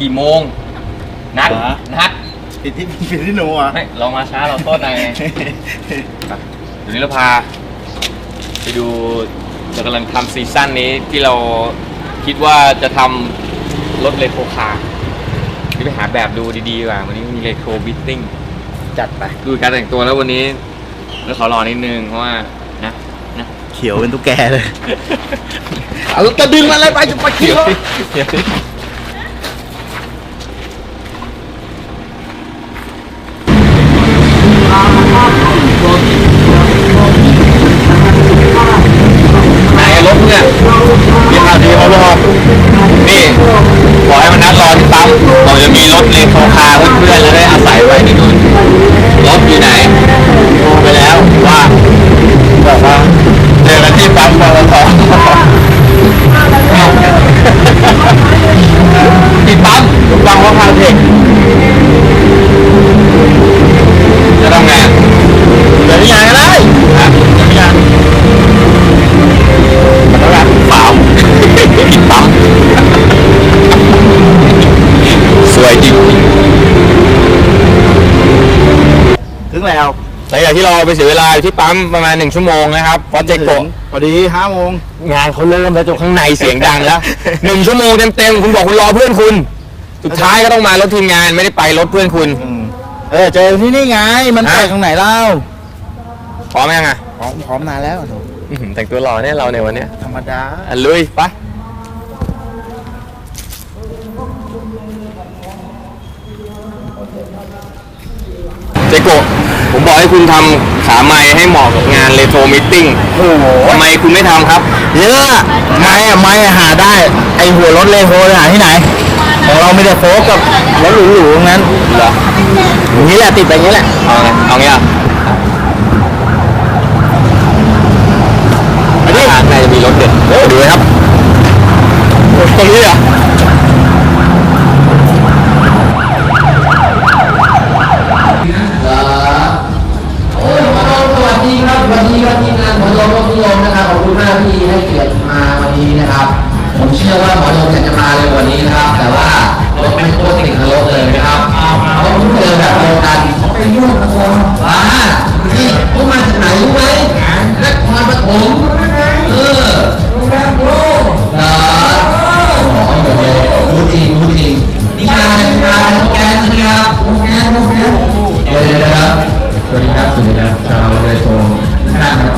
กี่โมง นัดฮะนัดผิดที่ผิดที่หนูอะให้เรามาช้าเราโทษนายไงเดี๋ยวนี้เราพา ไปดูเรากำลังทำซีซั่นนี้ที่เราคิดว่าจะทำรถเลโทรคาร์นี่ไปหาแบบดูดีๆดีกว่าวันนี้มีเลโทรบิทติ้งจัดไปดูการแต่งตัวแล้ววันนี้เราขอรอนิดนึงเพราะว่านะนะเขียวเป็นตุ๊กแกเลยเอาจะดึงมันอะไรไปจะไปเขียว เนี่ยยี่ห้าทีเขาบอกนี่บอกให้มันนัดรอที่ปั๊มบอกจะมีรถเลนโทรคาร์เพื่อนๆแล้วได้อาศัยไว้ที่นู่นรถอยู่ไหนดูไปแล้วว่าบอกว่า จากที่เราไปเสียเวลาอยู่ที่ปั๊มประมาณหนึ่งชั่วโมงนะครับเพราะเจ๊กโกะพอดีห้าโมงงานเขาเริ่มแล้วจนข้างในเสียงดังแล้วหนึ่งชั่วโมงเต็มๆคุณบอกคุณรอเพื่อนคุณ สุดท้ายก็ต้องมารถทีมงานไม่ได้ไปรถเพื่อนคุณอืมเออเจอที่นี่ไงมันฮะแปลกตรงไหนเล่าพร้อมยังอะพร้อมพร้อมนานแล้วโถอื้อหือแต่งตัวหล่อเนี่ยเราในวันเนี้ยธรรมดาอะลุยไปเจโกะผมบอกให้ คุณทำขาไม้ให้เหมาะกับงานเรโทรมิทติ้งโอ้โหทำไมคุณไม่ทำครับ เยอะไม้อะไม้อะหาได้ ไอหัวรถเลโคหาที่ไหน ของเราไม่ได้โฟกกับรถหรูๆตรงนั้นเหรอ อย่างนี้แหละติดไปอย่างนี้แหละ เอาไงเอาไงอะอันนี้น่าจะมีรถเด็ดโอ้ดูเลยครับตรงนี้เหรอ โอ้ยหมอโดม สวัสดีครับสวัสดีครับทีมงานหมอโดมรถนิยมนะครับขอบคุณมากที่ให้เกียรติมาวันนี้นะครับ ผมเชื่อว่าหมอโดมอยากจะมาเลยวันนี้นะครับ แต่ว่ารถไม่โคตรติดนรกเลยนะครับเพราะผมเจอแบบเดียวกันเขาไปยุ่งกับคนว้านี่พวกมาจากไหนรู้ไหมนครปฐมเออโรงแรมโปรเหรออ๋อโอ้โหรู้จริงรู้จริงนี่มามาโรงแรมใช่ไหมครับโรงแรมโรงแรมเดี๋ยวเดี๋ยวนะครับ สวัสดีครับสวัสดีครับชาวเรโซนะครับ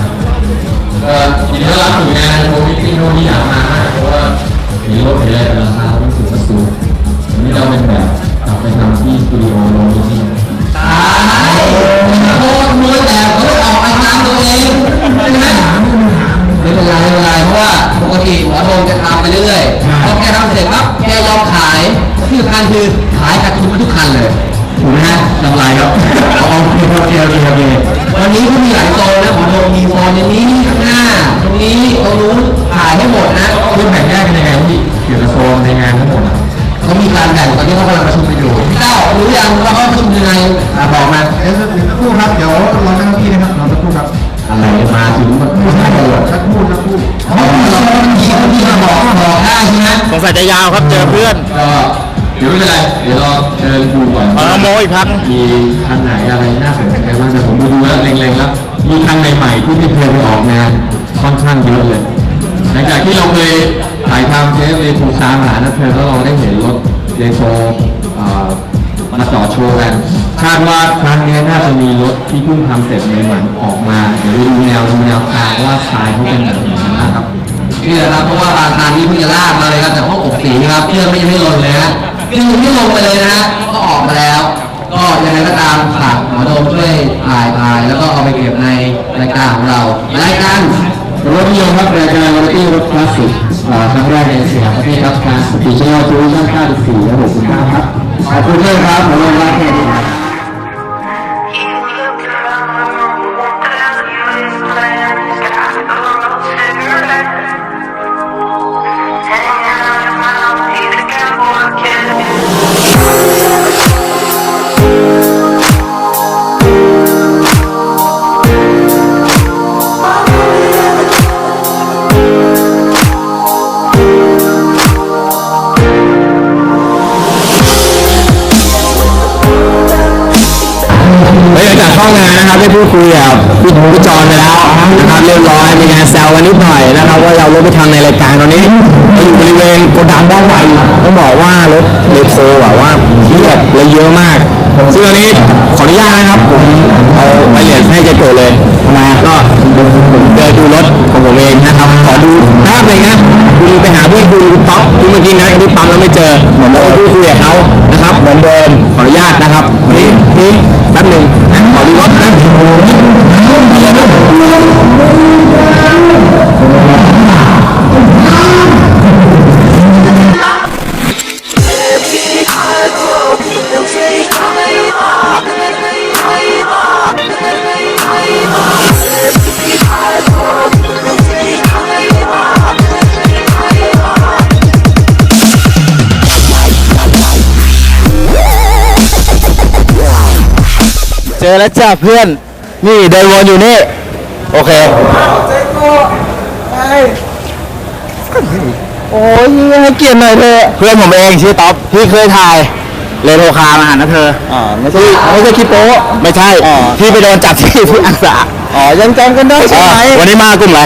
เอ่อยินดีต้อนรับสู่งานโมบิลิตี้โนมิยา เดี๋ยวไม่เป็นไร เดี๋ยวเราเชิญครูก่อนเอาละโมอีกพัก มีคันไหนอะไรน่าสนใจบ้างแต่ผมดูแล้วเล็งๆแล้วมีคันใหม่ๆที่ไม่เคยไปออกงานค่อนข้างเยอะเลย หลังจากที่เราเคยถ่ายทำเทปเรโทรซามหานะเธอแล้วเราได้เห็นรถเรโทรเอ่อมาจอดโชว์กันคาดว่าครั้งนี้น่าจะมีรถที่เพิ่งทำเสร็จใหม่ๆออกมา เดี๋ยวดูแนวดูแนวทางว่าสไตล์เขาเป็นแบบไหนนะครับนี่แหละครับเพราะว่าราคานี้เพิ่งจะลากมาเลยครับจากห้องอบสีครับเครื่องไม่ยังไม่ลงเลยนะ เครื่องยังไม่ลงไปเลยนะก็ออกมาแล้ว ก็ยังไงก็ตามฝากหมอโดมช่วยถ่ายถ่ายแล้วก็เอาไปเก็บในรายการของเรารายการรถนิยมครับรายการวาไรตี้รถคลาสสิกอ่าครั้งแรกในสยามประเทศครับการสปีเชียลทูริชั่น94และ65ครับขอบคุณด้วยครับหมอโดมรักแค่นี้ ข้างานนะครับได้พูดคุยกับพี่พี่จอนไปแล้วนะครับเรียบร้อยมีการแซวกันนิดหน่อยนะครับว่าเรารถไปทำในรายการตอนนี้เราอยู่บริเวณโกดังด้านในต้องบอกว่ารถเลโคแบบว่าเทียบและเยอะมากซึ่งอันนี้ขออนุญาตนะครับผมเอาไปเหรียญให้เจะโกเลยมาก็เดินดูรถของผมเองนะครับขอดูภาพเลยนะคุณไปหาเพื่อนคุณป๊อปคุณเมื่อกี้นะที่ปั๊มแล้วไม่เจอเหมือนเดิมพูดคุยกับเขานะครับเหมือนเดิมขออนุญาตนะครับนี่นี่แป๊บหนึ่ง Gracias. เจอแล้วจ้าเพื่อน นี่เดินวนอยู่นี่ โอเคโอ้ยให้เกียรติหน่อยเธอะเพื่อนผมเองชื่อต๊อปพี่เคยถ่ายเรโทรคาร์มาหานะเธออ๋อไม่ใช่ไม่ใช่คิโปะไม่ใช่พี่ไปโดนจับที่ที่อักษาอ๋อยังจำกันได้ใช่ไหม วันนี้มากลุ่มอะไร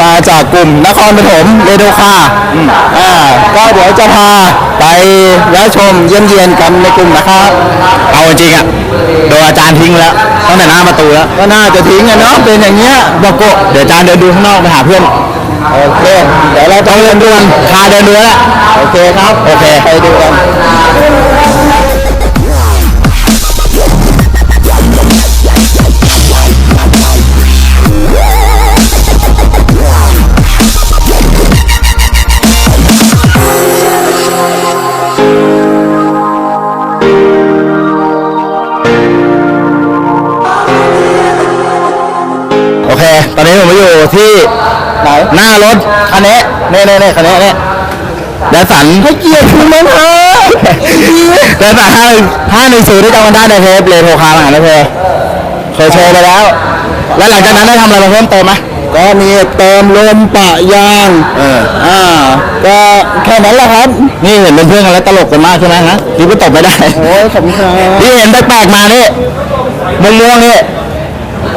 มาจากกลุ่มนครปฐมเรโทรคาร์อ่าก็เดี๋ยวจะพาไปแวะชมเยี่ยมเยียนกันในกลุ่มนะครับเอาจริงอะโดนอาจารย์ทิ้งแล้วตั้งแต่หน้าประตูแล้วก็น่าจะทิ้งอะเนาะเป็นอย่างเงี้ยบอกโกเดี๋ยวอาจารย์เดินดูข้างนอกไปหาเพื่อนโอเคเดี๋ยวเราต้องเดินดูกันพาเดินดูแล้วโอเคครับโอเคไปดูกัน ผมมาอยู่ที่ไหนหน้ารถคันนี้เน่เน่เน่คันนี้เนี่ยเดสันให้เกียรติคุณมั้งเถอะเดสันห้าห้าหนึ่งศูนย์ที่จำกันได้ในเทปเลโทรคาร์หลังนะเธอเคยโชว์ไปแล้ว แล้วหลังจากนั้นได้ทำอะไรมาเพิ่มเติมไหมก็มีเติมลมปะยางเอออ่าก็แค่นั้นแหละครับ นี่เห็นเป็นเพื่อนกันแล้วตลกกันมากใช่ไหมฮะพี่ก็ตบไม่ได้โอ้ยขอบคุณครับพี่เห็นแปลกๆมานี่ม่วงๆนี่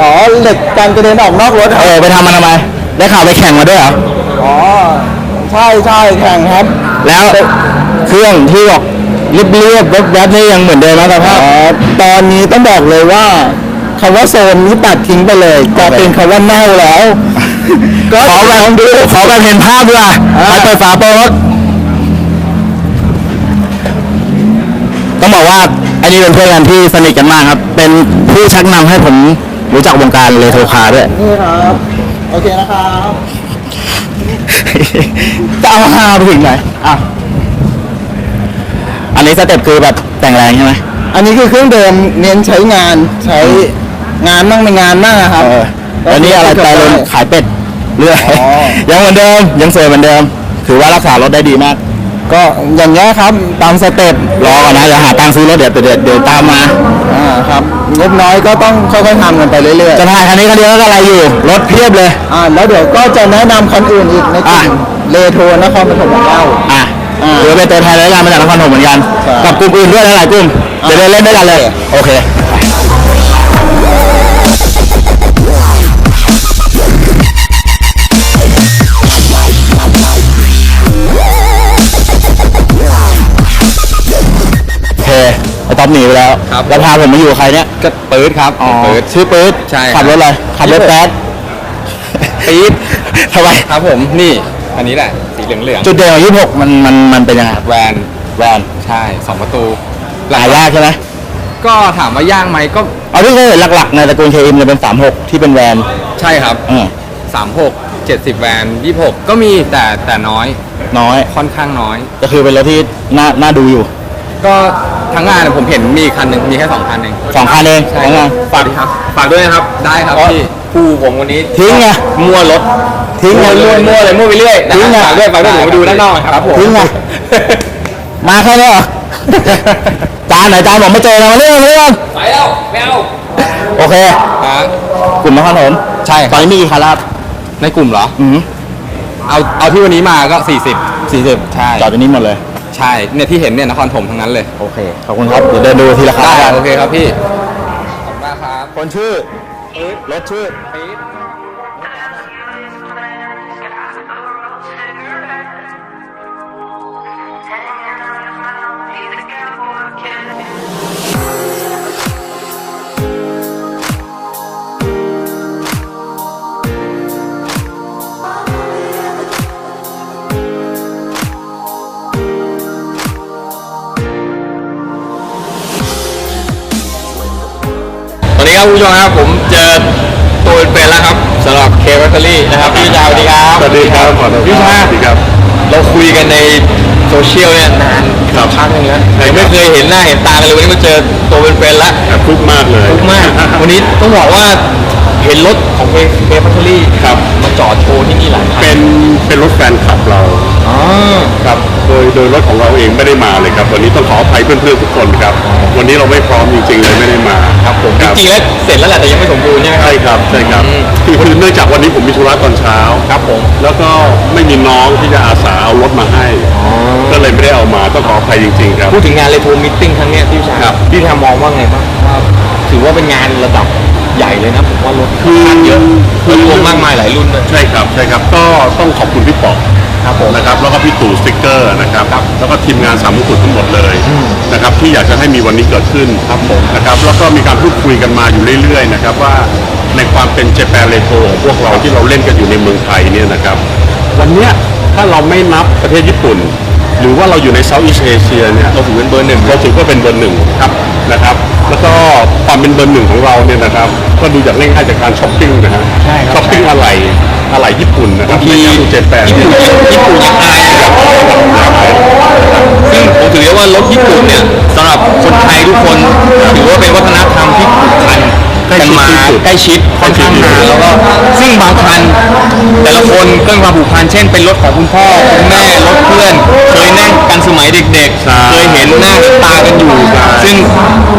อ๋อเหล็กการกระเด็นออกนอกรถเออไปทำมันทำไมได้ข่าวไปแข่งมาด้วยเหรออ๋อใช่ใช่แข่งครับแล้วเครื่องที่บอกเรียบเรียบแวบๆนี่ยังเหมือนเดิมไหมครับอ๋อตอนนี้ต้องบอกเลยว่าคำว่าโซนนี้ตัดทิ้งไปเลยกลายเป็นคำว่าเน่าแล้ว ก็ขอแบบดูขอแบบเห็นภาพด้วยอะไปเปิดฝาโปรถต้องบอกว่าอันนี้เป็นเพื่อนกันที่สนิทกันมากครับ เป็นผู้ชักนำให้ผม รู้จักวงการเลโทรคาร์ด้วย นี่ครับ โอเคนะครับจะเอาฮาไปถึงไหนอะ อันนี้สเต็ปคือแบบแต่งแรงใช่ไหม อันนี้คือเครื่องเดิมเน้นใช้งานใช้งานมั่งไม่งานมั่งอะครับ เอออันนี้อะไรไตรลนขายเป็ดเรื่อยอ๋อ ยังเหมือนเดิมยังสวยเหมือนเดิม ถือว่ารักษารถได้ดีมาก ก็อย่างเงี้ยครับตามสเต็ปรอก่อนนะเดี๋ยวหาตังค์ซื้อรถเดี๋ยวเดี๋ยวเดี๋ยวตามมาอ่าครับงบน้อยก็ต้องค่อยๆทำกันไปเรื่อยจะถ่ายคันนี้คันเดียวแล้วก็อะไรอยู่รถเพียบเลย ๆอ่าแล้วเดี๋ยวก็จะแนะนำคันอื่นอีกในกลุ่มอะเลโทรนครปฐมของเรา อะอ่าหรือเป็นตัวแทนรายการมาจากนครปฐมเหมือนกันใช่ กับกลุ่มอื่นด้วยหลายๆกลุ่มอะเดี๋ยวเดินเล่นด้วยกันเลย โอเค อ้ต๊อบหนีไปแล้ว ครับ แล้วพาผมมาอยู่กับใครเนี่ยก็ปื๊ดครับอ๋อปื๊ด ชื่อปื๊ดใช่ขับรถอะไรขับรถแป๊ดปี๊ด ทำไมครับผมนี่อันนี้แหละ สีเหลืองเหลืองจุดเด่นของยี่หกมันมันมันเป็นยังไงครับแวนแวนใช่สองประตูหลายยากใช่ไหมก็ถามว่ายากไหมก็เอาที่เคยเห็นหลักๆในตระกูลเคอิมจะเป็น36ที่เป็นแวนใช่ครับอืมสามหกเจ็ดสิบแวนยี่หกก็มีแต่แต่น้อย น้อยค่อนข้างน้อย ก็คือเป็นรถที่น่าน่าดูอยู่ ก็ทั้งงานเนี่ยผมเห็นมีคันหนึ่งมีแค่สองคันเองสองคันเองใช่ทั้งคงารันบฝากครับ ฝากด้วยนะครับ ได้ครับอ๋อพี่คู่ผมวันนี้ทิ้งไง มั่วรถทิ้งไง มั่วมั่วเลยมั่วไปเรื่อยทิ้งไง ฝากด้วยฝากด้วยผมมาดูด้านนอกหน่อยครับผมทิ้งไง มาแค่นี้เหรอ จานไหนจานบอกไม่เจอเราเรื่องเรื่องไปแล้วไม่เอาโอเคครับกลุ่มนครปฐมใช่คตอรันบนี้มีกี่คันแล้วครับในกลุ่มเหรอ อืมเอาเอาที่วันนี้มาก็ 40 สี่สิบใช่ จอดอยู่นี่หมดเลย ใช่เนี่ยที่เห็นเนี่ยนครถมทั้งนั้นเลยโอเค ขอบคุณครับ เดี๋ยวเดินดูทีละคันได้แล้วกันโอเคครับพี่ขอบคุณมากครับครับคนชื่อรถชื่อ ปี๊ด ตอนนี้ครับคุณผู้ชมครับผมเจอตัวเป็นๆแล้วครับสำหรับเคแบตเตอรี่นะครับพี่ชาสวัสดีครับสวัสดีครับขอโทษพี่ชาสวัสดีครับ เราคุยกันในโซเชียลเนี่ยนานครับพักหนึงแล้วใช่ครับไม่เคยเห็นหน้าเห็นตากันเลยวันนี้มาเจอตัวเป็นๆแล้วแอบทุกข์มากเลยทุกมากวันนี้ต้องบอกว่าเห็นรถของเคเคแบตเตอรี่ครับมาจอดโชว์ที่นี่หลายคันเป็นเป็นรถแฟนคลับเรา อ๋อครับโดยโดยรถของเราเองไม่ได้มาเลยครับ วันนี้ต้องขออภัยเพื่อนๆทุกคนครับ วันนี้เราไม่พร้อมจริงๆเลยไม่ได้มาครับผมคจรับริงๆแล้วเสร็จแล้วแหละแต่ยังไม่สมบูรณ์ใช่ไหมครับ ใช่ครับใช่ครับอืม คือคือเนื่องจากวันนี้ผมมีธุระตอนเช้า ครับผม แล้วก็ไม่มีน้องที่จะอาสาเอารถมาให้ ก็เลยไม่ได้เอามาต้องขออภัยจริงๆครับ พูดถึงงานเลโทมิทติ้งครั้งเนี้ยพี่ชาครับพี่แทมมองว่าไงบ้างว่าถือว่าเป็นงานระดับใหญ่เลยนะผมว่ารถคือคันเยอะคือรถรวมมากมายหลายรุ่นเลย ใช่ครับใช่ครับก็ต้องขอบคุณพี่ป๋อง ครับผมนะครับแล้วก็พี่ตู่สติ๊กเกอร์นะครับแล้วก็ทีมงานสามมงกุฎทั้งหมดเลยนะครับที่อยากจะให้มีวันนี้เกิดขึ้นครับผมนะครับแล้วก็มีการพูดคุยกันมาอยู่เรื่อยๆนะครับว่าในความเป็นเจแปนเลโทของพวกเราที่เราเล่นกันอยู่ในเมืองไทยเนี่ยนะครับวันเนี้ยถ้าเราไม่นับประเทศญี่ปุ่น หรือว่าเราอยู่ในเซาท์อีสเอเชียเนี่ยเราถือเป็นเบอร์หนึ่งเราถือว่าเป็นเบอร์หนึ่งครับนะครับแล้วก็ความเป็นเบอร์หนึ่งของเราเนี่ยนะครับก็ดูจากง่ายๆจากการช้อปปิ้งนะฮะใช่ครับช้อปปิ้งอะไร อะไรญี่ปุ่นนะครับบางทีในเจแปนญี่ปุ่นญี่ปุ่นยังอายเลยครับซึ่งผมถือได้ว่ารถญี่ปุ่นเนี่ยสำหรับคนไทยทุกคนถือว่าเป็นวัฒนธรรมที่ผูกพันกันมาใกล้ชิดค่อนข้างนานแล้วก็ซึ่งบางคันแต่ละคนก็มีความผูกพันเช่นเป็นรถของคุณพ่อคุณแม่รถเพื่อนเคยนั่งกันสมัยเด็กใช่ๆเคยเห็นหน้าเห็นตากันอยู่ใช่ซึ่ง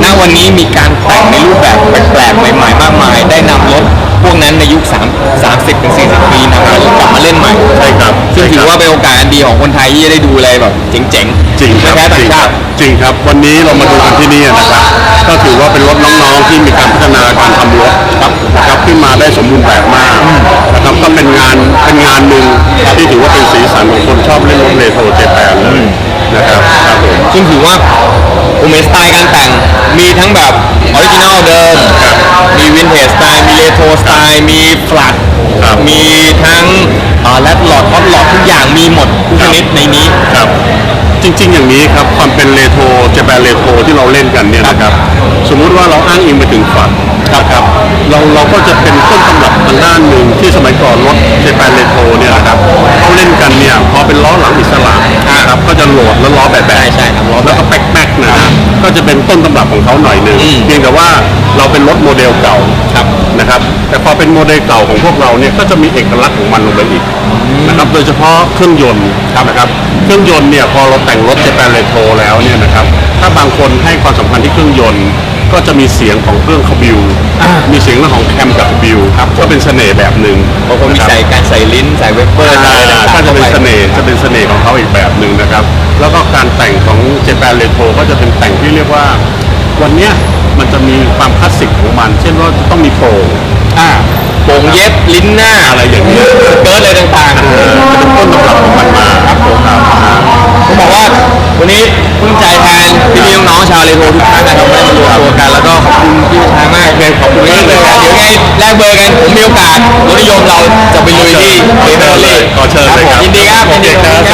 ณวันนี้มีการแต่งในรูปแบบแปลกๆใหม่ๆมากมาย ได้นำรถ พวกนั้นในยุค3 30ถึง40 ปีนำมากลับมาเล่นใหม่ใช่ครับซึ่งถือว่าเป็นโอกาสอันดีของคนไทยที่จะได้ดูอะไรแบบเจ๋งๆจริงครับไม่แพ้จต่าริงงคชารับติ จริงครับ วันนี้เรามาดูกันที่นี่นะครับ ก็ถือว่าเป็นรถน้องๆที่มีการพัฒนาการทำรถครับนะครับขึ้นมาได้สมบูรณ์แบบมากนะครับก็เป็นงานเป็นงานหนึ่งที่ถือว่าเป็นสีสันของคนชอบเล่นรถเรโทรเจแปนเลย นะครับครับผมซึ่งถือว่าผมเห็นสไตล์การแต่งมีทั้งแบบออริจินอลเดิม มีวินเทจสไตล์ มีเรโทรสไตล์ มีฟลัดครับมีทั้งแรดหลอดท็อปหลอดทุกอย่างมีหมดทุกชนิดในนี้ครับจริง ๆ อย่างนี้ครับความเป็นเรโทรเจแปนเรโทรที่เราเล่นกันเนี่ยนะครับ สมมุติว่าเราอ้างอิงไปถึงฝันนะครับเราเราก็จะเป็นต้นตำรับทางด้านหนึ่งที่สมัยก่อนรถเจแปนเรโทรเนี่ยนะครับเขาเล่นกันเนี่ยพอเป็นล้อหลังอิสระนะครับ ก็จะโหลดแล้วล้อแบบแบบใช่ใช่ครับล้อแบะแล้วก็แป๊กๆนะฮะก็จะเป็นต้นตำรับของเขาหน่อยหนึ่งอืม เพียงแต่ว่าเราเป็นรถโมเดลเก่าครับนะครับ แต่พอเป็นโมเดลเก่าของพวกเราเนี่ยก็จะมีเอกลักษณ์ของมันลงไปอีกนะครับโดยเฉพาะเครื่องยนต์นะครับ เครื่องยนต์เนี่ยพอเราแต่งรถเจแปนเรโทรแล้วเนี่ยนะครับถ้าบางคนให้ความสำคัญที่เครื่องยนต์ ก็จะมีเสียงของเครื่องคาบิวมีเสียงเรื่องของแคมกับบิวครับก็เป็นเสน่ห์แบบหนึ่งบางคนมีะรับ ใส่การใส่ลิ้นใส่เวฟเฟอร์อ่าใส่อะไรต่างๆก็จะเป็นเสน่ห์จะเป็นเสน่ห์ของเขาอีกแบบหนึ่งนะครับ แล้วก็การแต่งของเจแปนเรโทรก็จะเป็นแต่งที่เรียกว่า วันเนี้ยมันจะมีความคลาสสิกของมัน เช่นว่าจะต้องมีโปร่งอ่าโป่งเย็บลิ้นหน้าอะไรอย่างเงี้ยสเกิร์ตอะไรต่างๆเออจะเป็นต้นตำรับของมันมาครับผมครับ ผมบอกว่าวันนี้ปลื้มใจแทนพี่ๆน้องๆชาวเรโทรทุกท่านนะครับได้มารวมตัวกันแล้วก็ขอบคุณพี่ชามากเลยขอบคุณมากเลยครับเดี๋ยวไงแลกเบอร์กันผมมีโอกาสรถนิยมเราจะไปลุยที่เรโทรเลยขอเชิญเลยครับยินดีครับยินดีครับสวัสดีครับ